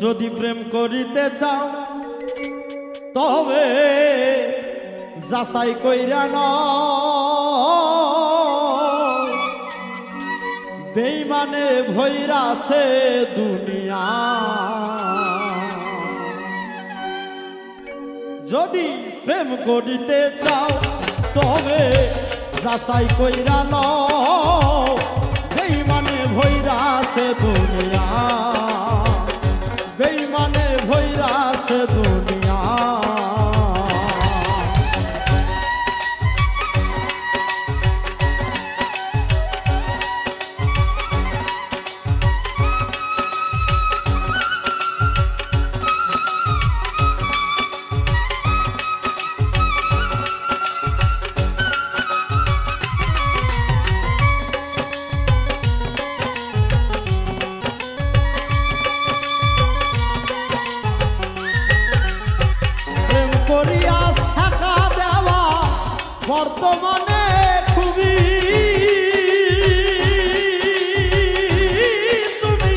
যদি প্রেম করিতে চাও, তবে যাচাই কইরা ন বেইমানে ভৈরাছে দুনিয়া। যদি প্রেম করিতে চাও, তবে যাচাই কইরা ন বেইমানে ভৈরাছে দুনিয়া। বর্তমানে খুবই তুমি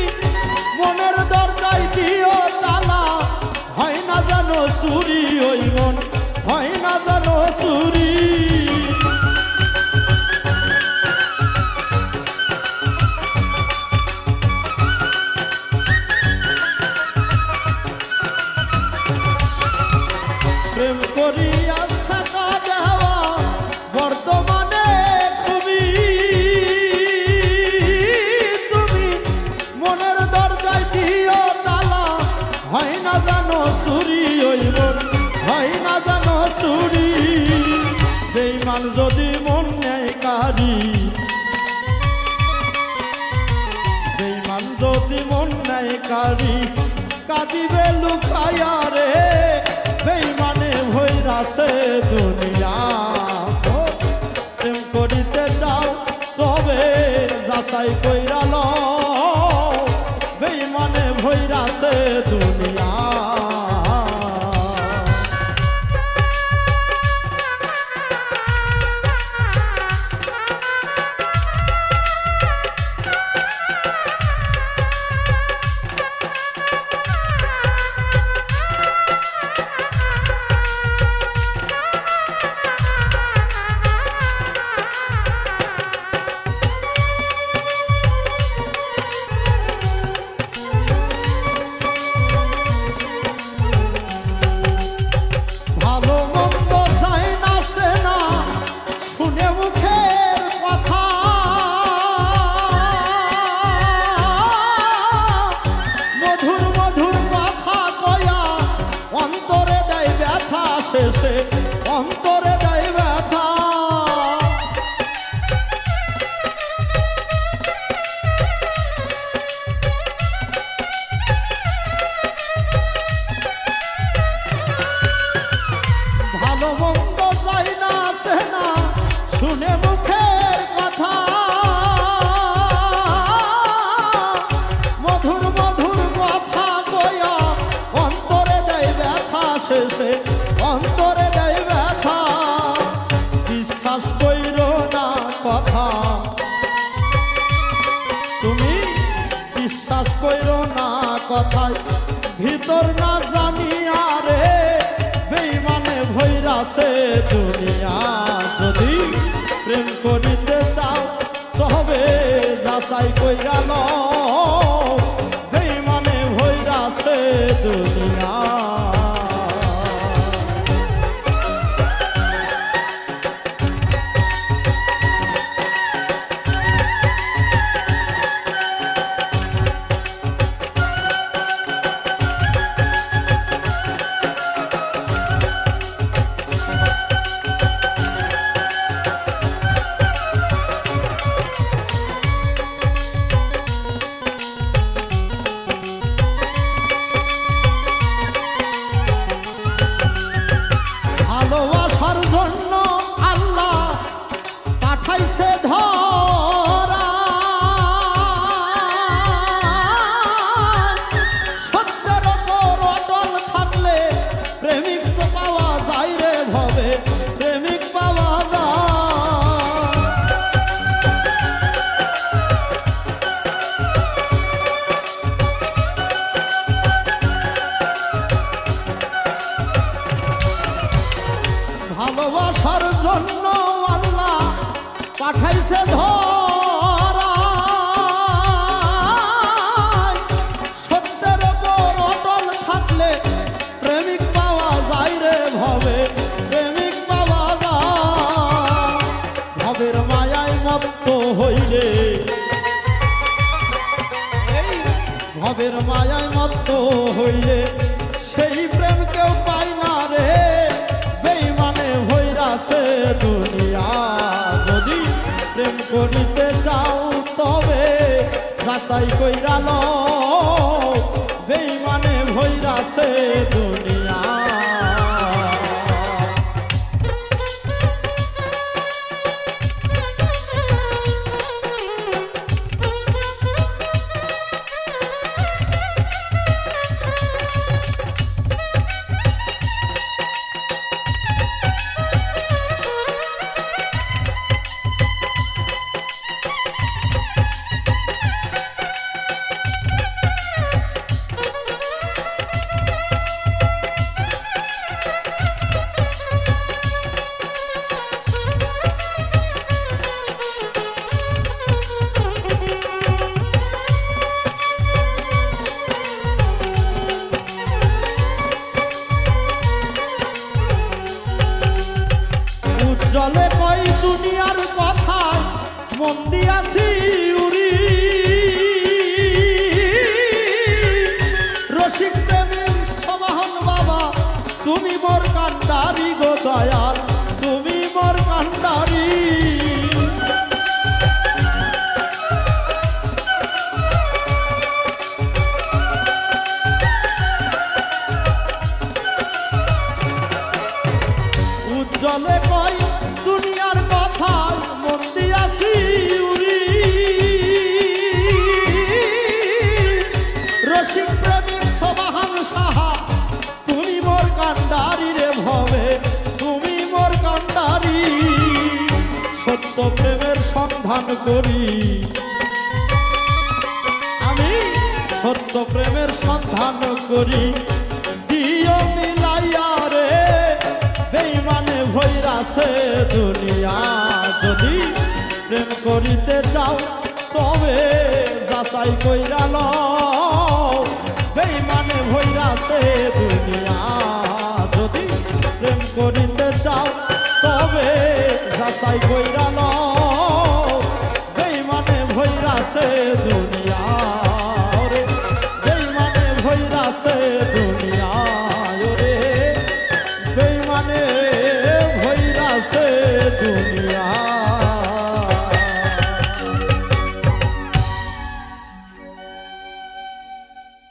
মনের দরজায় দিও তালা। হয় না জানো সুরি ওই মন, হয় না জানো চুরি জানো চুরি ওই মন হয় না জানো চুরি। বেইমান যদি মন নেয় কারি। বেইমান যদি মন নেয় কারি। কাঁদিবে লুকায়া রে। বেইমানে ভৈরাছে অন্তরে দেয় ব্যথা। ভালো মন্দ চাই না সে না শুনে কথায়, ভিতর না জানি আরে বেইমানে ভৈরাছে দুনিয়া। যদি প্রেম করিতে চাও, তবে যাচাই কইরা ল বেইমানে ভৈরাছে দুনিয়া। গেছে ধরা। থাকলে প্রেমিক পাওয়া যায় রে প্রেমিক পাওয়া যায়। হইলে হইলে সেই প্রেম কেউ পায় না রে। বেইমানে ভৈরাসে দুনিয়া। করিতে চাও তবে যাচাই কইরা লো বেইমানে ভৈরাসে দুনিয়া উজ্জ্বলে কই দুনিয়ার কথায় মন দিয়াছি উড়ি। রসিক প্রেমিক সাহা, তুমি মোর কান্ডারি রে ভবে, তুমি মোর কান্ডারি। সত্য প্রেমের সন্ধান করি। আমি সত্য প্রেমের সন্ধান করি। আছে দুনিয়া। যদি প্রেম করিতে চাও, তবে যাচাই কইরা বেইমানে ভৈরাছে দুনিয়া। যদি প্রেম করিতে চাও, তবে যাচাই কইরা ল সে দুনিয়া। রে মানে বেইমানে ভৈরাছে